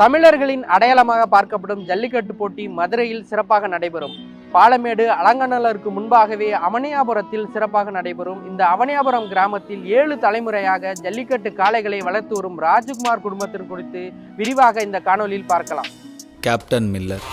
தமிழர்களின் அடையாளமாக பார்க்கப்படும் ஜல்லிக்கட்டு போட்டி மதுரையில் சிறப்பாக நடைபெறும். பாலமேடு அலங்கநல்லருக்கு முன்பாகவே அவனியாபுரத்தில் சிறப்பாக நடைபெறும். இந்த அவனியாபுரம் கிராமத்தில் ஏழு தலைமுறையாக ஜல்லிக்கட்டு காளைகளை வளர்த்து வரும் ராஜ்குமார் குடும்பத்தின் குறித்து விரிவாக இந்த காணொலியில் பார்க்கலாம். Captain Miller.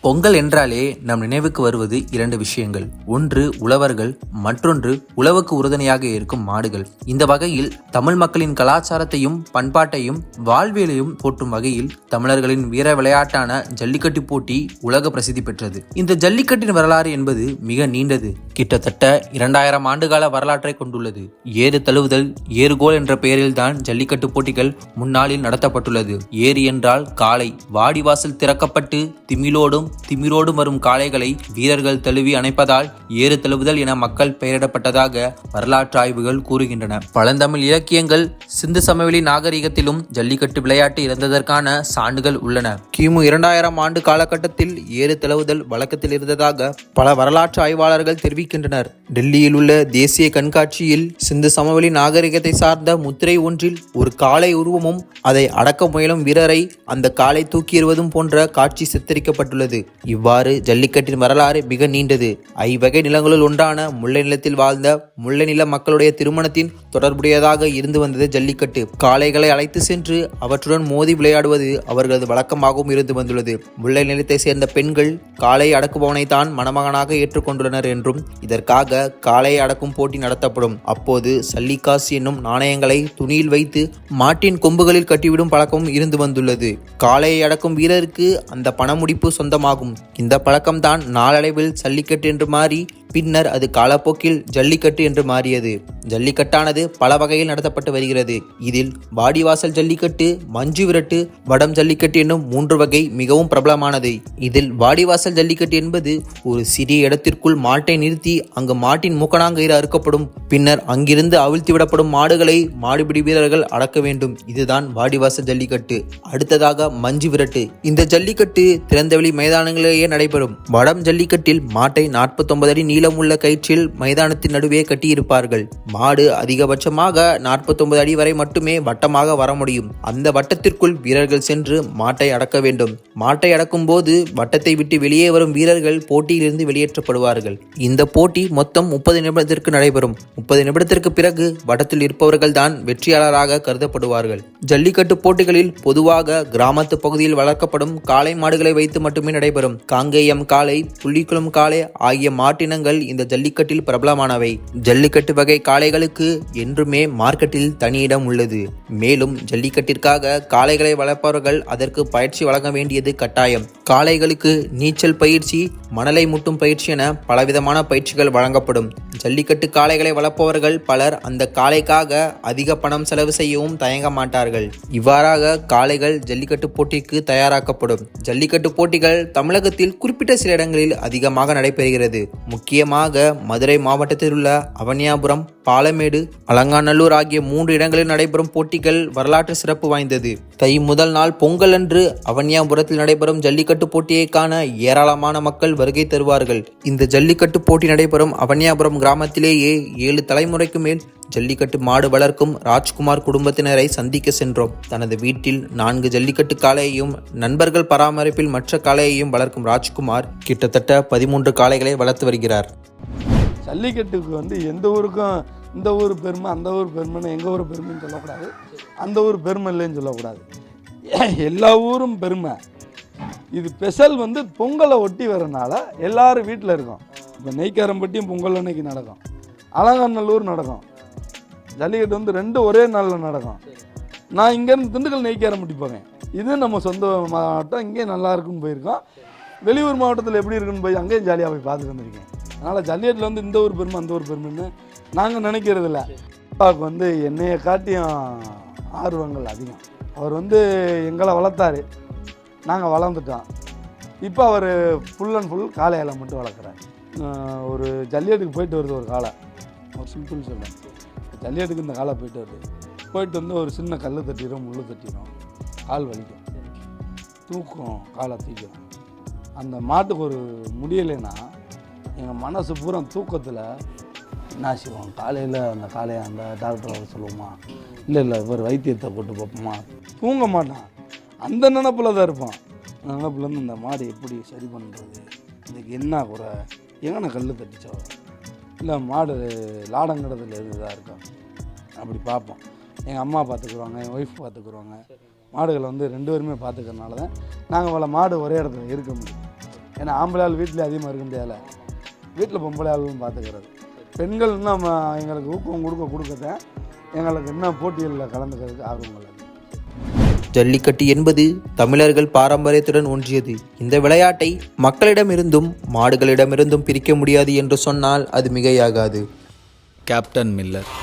பொங்கல் என்றாலே நம் நினைவுக்கு வருவது இரண்டு விஷயங்கள். ஒன்று உழவர்கள் மற்றொன்று உழவுக்கு உறுதுணையாக இருக்கும் மாடுகள். இந்த வகையில் தமிழ் மக்களின் கலாச்சாரத்தையும் பண்பாட்டையும் வாழ்வியலையும் போற்றும் வகையில் தமிழர்களின் வீர விளையாட்டான ஜல்லிக்கட்டு போட்டி உலக பிரசித்தி பெற்றது. இந்த ஜல்லிக்கட்டின் வரலாறு என்பது மிக நீண்டது. கிட்டத்தட்ட இரண்டாயிரம் ஆண்டுகால வரலாற்றை கொண்டுள்ளது. ஏறு தழுவுதல் ஏறுகோல் என்ற பெயரில்தான் ஜல்லிக்கட்டு போட்டிகள் முன்னாளில் நடத்தப்பட்டுள்ளது. ஏறு என்றால் காலை வாடிவாசல் திறக்கப்பட்டு திமிலோடும் திமிரோடும் வரும் காளைகளை வீரர்கள் தழுவி அணைப்பதால் ஏறு தழுவுதல் என மக்கள் பெயரிடப்பட்டதாக வரலாற்று ஆய்வுகள் கூறுகின்றன. பழந்தமிழ் இலக்கியங்கள் சிந்து சமவெளி நாகரிகத்திலும் ஜல்லிக்கட்டு விளையாட்டு இருந்ததற்கான சான்றுகள் உள்ளன. கிமு இரண்டாயிரம் ஆண்டு காலகட்டத்தில் ஏறு தழுவுதல் வழக்கத்தில் இருந்ததாக பல வரலாற்று ஆய்வாளர்கள் தெரிவிக்கின்றனர். டெல்லியில் உள்ள தேசிய கண்காட்சியில் சிந்து சமவெளி நாகரிகத்தை சார்ந்த முத்திரை ஒன்றில் ஒரு காளை உருவமும் அதை அடக்க முயலும் வீரரை அந்த காளை தூக்கிடுவதும் போன்ற காட்சி சித்தரிக்கப்பட்டுள்ளது. இவ்வாறு ஜல்லிக்கட்டின் வரலாறு மிக நீண்டது. ஐவகை நிலங்களுள் ஒன்றான முல்லை நிலத்தில் வாழ்ந்த முல்லை நில மக்களுடைய திருமணத்தின் தொடர்புடையதாக இருந்து வந்தது ஜல்லிக்கட்டு. காளைகளை அழைத்து சென்று அவற்றுடன் மோதி விளையாடுவது அவர்களது வழக்கமாகவும் இருந்து வந்துள்ளது. முல்லை நிலத்தை சேர்ந்த பெண்கள் காளை அடக்குபவனை தான் மணமகனாக ஏற்றுக்கொண்டுள்ளனர் என்றும் இதற்காக காளை அடக்கும் போட்டி நடத்தப்படும். அப்போது சல்லிக்காசு என்னும் நாணயங்களை துணியில் வைத்து மாட்டின் கொம்புகளில் கட்டிவிடும் பழக்கமும் இருந்து வந்துள்ளது. காளையை அடக்கும் வீரருக்கு அந்த பணமுடிப்பு சொந்தமாகும். இந்த பழக்கம்தான் நாளடைவில் சல்லிக்கட்டு என்று மாறி பின்னர் அது காலப்போக்கில் ஜல்லிக்கட்டு என்று மாறியது. ஜல்லிக்கட்டானது பல வகையில் நடத்தப்பட்டு வருகிறது. இதில் வாடிவாசல் ஜல்லிக்கட்டு மஞ்சு விரட்டு வடம் ஜல்லிக்கட்டு என்னும் மூன்று வகை மிகவும் பிரபலமானது. இதில் வாடிவாசல் ஜல்லிக்கட்டு என்பது ஒரு சிறிய இடத்திற்குள் மாட்டை நிறுத்தி அங்கு மாட்டின் மூக்கணாங்கயிறு அறுக்கப்படும் பின்னர் அங்கிருந்து அவிழ்த்து விடப்படும் மாடுகளை மாடுபிடி வீரர்கள் அடக்க வேண்டும். இதுதான் வாடிவாச ஜல்லிக்கட்டு. அடுத்ததாக மஞ்சு விரட்டு. இந்த ஜல்லிக்கட்டு திறந்தவெளி மைதானங்களிலேயே நடைபெறும். வடம் ஜல்லிக்கட்டில் மாட்டை 49 அடி நீளமுள்ள கயிற்றில் மைதானத்தின் நடுவே கட்டியிருப்பார்கள். மாடு அதிகபட்சமாக 49 அடி வரை மட்டுமே வட்டமாக வர முடியும். அந்த வட்டத்திற்குள் வீரர்கள் சென்று மாட்டை அடக்க வேண்டும். மாட்டை அடக்கும் போது வட்டத்தை விட்டு வெளியே வரும் வீரர்கள் போட்டியிலிருந்து வெளியேற்றப்படுவார்கள். இந்த போட்டி மொத்தம் முப்பது நிமிடத்திற்கு நடைபெறும். முப்பது நிமிடத்திற்கு பிறகு வட்டத்தில் இருப்பவர்கள் தான் வெற்றியாளராக கருதப்படுவார்கள். ஜல்லிக்கட்டு போட்டிகளில் பொதுவாக கிராமத்து பகுதியில் வளர்க்கப்படும் காளை மாடுகளை வைத்து மட்டுமே நடைபெறும். காங்கேயம் காளை புள்ளிக்குளம் காளை ஆகிய மாட்டினங்கள் இந்த ஜல்லிக்கட்டில் பிரபலமானவை. ஜல்லிக்கட்டு வகை காளைகளுக்கு என்றுமே மார்க்கெட்டில் தனி இடம் உள்ளது. மேலும் ஜல்லிக்கட்டிற்காக காளைகளை வளர்ப்பவர்கள் அதற்கு பயிற்சி வழங்க வேண்டியது கட்டாயம். காளைகளுக்கு நீச்சல் பயிற்சி மணலை முட்டும் பயிற்சி என பலவிதமான பயிற்சிகள் வழங்கப்படும். ஜல்லிக்கட்டு காளைகளை வளர்ப்பவர்கள் பலர் அந்த காளைக்காக அதிக பணம் செலவு செய்யவும் தயங்க மாட்டார்கள். இவ்வாறாக காளைகள் ஜல்லிக்கட்டு போட்டிக்கு தயாராக்கப்படும். ஜல்லிக்கட்டு போட்டிகள் தமிழகத்தில் குறிப்பிட்ட சில இடங்களில் அதிகமாக நடைபெறுகிறது. முக்கியமாக மதுரை மாவட்டத்தில் உள்ள அவனியாபுரம் பாலமேடு அலங்காநல்லூர் ஆகிய மூன்று இடங்களில் நடைபெறும் போட்டிகள் வரலாற்று சிறப்பு வாய்ந்தது. தை முதல் நாள் பொங்கல் அன்று அவனியாபுரத்தில் நடைபெறும் ஜல்லிக்கட்டு போட்டியை காண ஏராளமான மக்கள் வருகை தருவார்கள். இந்த ஜல்லிக்கட்டு போட்டி நடைபெறும் அவனியாபுரம் கிராமத்திலேயே ஏழு தலைமுறைக்கு மேல் ஜல்லிக்கட்டு மாடு வளர்க்கும் ராஜ்குமார் குடும்பத்தினரை சந்திக்க சென்றோம். தனது வீட்டில் நான்கு ஜல்லிக்கட்டு காளையையும் நண்பர்கள் பராமரிப்பில் மற்ற காளையையும் வளர்க்கும் ராஜ்குமார் கிட்டத்தட்ட பதிமூன்று காளைகளை வளர்த்து வருகிறார். ஜல்லிக்கட்டுக்கு வந்து எந்த ஊருக்கும் இந்த ஊர் பெருமை அந்த ஊர் பெருமைன்னு எங்கள் ஊர் பெருமைன்னு சொல்லக்கூடாது. அந்த ஊர் பெருமை இல்லைன்னு சொல்லக்கூடாது. எல்லா ஊரும் பெருமை. இது ஸ்பெஷல் வந்து பொங்கலை ஒட்டி வரனால எல்லாரும் வீட்டில் இருக்கும். இப்போ நெய்க்காரம்பட்டியும் பொங்கல் அன்னைக்கு நடக்கும். அலங்காநல்லூர் நடக்கும். ஜல்லிக்கட்டு வந்து ரெண்டும் ஒரே நாளில் நடக்கும். நான் இங்கேருந்து திண்டுக்கல் நெய்க்காரம்பட்டி போவேன். இது நம்ம சொந்த மாவட்டம் இங்கே நல்லா இருக்குன்னு போயிருக்கோம். வெளியூர் மாவட்டத்தில் எப்படி இருக்குன்னு போய் அங்கேயும் ஜாலியாக போய் பார்த்துட்டு வந்திருக்கேன். அதனால் ஜல்லிக்கட்டில் வந்து இந்த ஊர் பெருமை அந்த ஊர் பெருமைன்னு நாங்கள் நினைக்கிறதில்ல அப்பாவுக்கு வந்து என்னையை காட்டியும் ஆர்வங்கள் அதிகம். அவர் வந்து எங்களை வளர்த்தாரு. நாங்கள் வளர்ந்துட்டோம். இப்போ அவர் ஃபுல் அண்ட் ஃபுல் காளையால் மட்டும் வளர்க்குறாரு. ஒரு ஜல்லியட்டுக்கு போயிட்டு வருது ஒரு காலை ஒரு சிம்பிள் சொல்கிறேன் ஜல்லியட்டுக்கு இந்த காலை போயிட்டு வருது. போயிட்டு வந்து ஒரு சின்ன கல் தட்டிடும் முள்ளு தட்டிடும். கால் வலிக்கும். தூக்கம் காலை தூக்கும் அந்த மாட்டுக்கு ஒரு முடியலைன்னா எங்கள் மனசு பூரா தூக்கத்தில் என்ன காலையில் அந்த காலையை அந்த டாக்டர் வர சொல்லுவோமா? இல்லை இல்லை ஒரு வைத்தியத்தை போட்டு பார்ப்போமா? தூங்க மாட்டான். அந்த நினப்பில் தான் இருப்பான். அந்த நினப்புலேருந்து இந்த மாடு எப்படி சரி பண்ணுறது இதுக்கு என்ன குறை? எங்கன கல் தட்டிச்சோ? இல்லை மாடு லாடங்கிறதுல இதுதான் இருக்கா? அப்படி பார்ப்போம். எங்கள் அம்மா பார்த்துக்குருவாங்க என் ஒய்ஃப் பார்த்துக்குருவாங்க. மாடுகளை வந்து ரெண்டு பேருமே பார்த்துக்கறனால தான் நாங்கள் பல மாடு ஒரே இடத்துல இருக்க முடியும். ஏன்னா ஆம்பளை ஆள் வீட்டில் அதிகமாக இருக்க முடியாதுல வீட்டில் பொம்பளை ஆளும் பார்த்துக்கிறது. பெண்கள் இன்னும் எங்களுக்கு ஊக்கம் கொடுக்க கொடுக்கத்தான் எங்களுக்கு இன்னும் போட்டிகளில் கலந்துக்கிறதுக்கு ஆர்வம் ஜல்லிக்கட்டு என்பது தமிழர்கள் பாரம்பரியத்துடன் ஒன்றியது. இந்த விளையாட்டை மக்களிடமிருந்தும் மாடுகளிடமிருந்தும் பிரிக்க முடியாது என்று சொன்னால் அது மிகையாகாது. Captain Miller.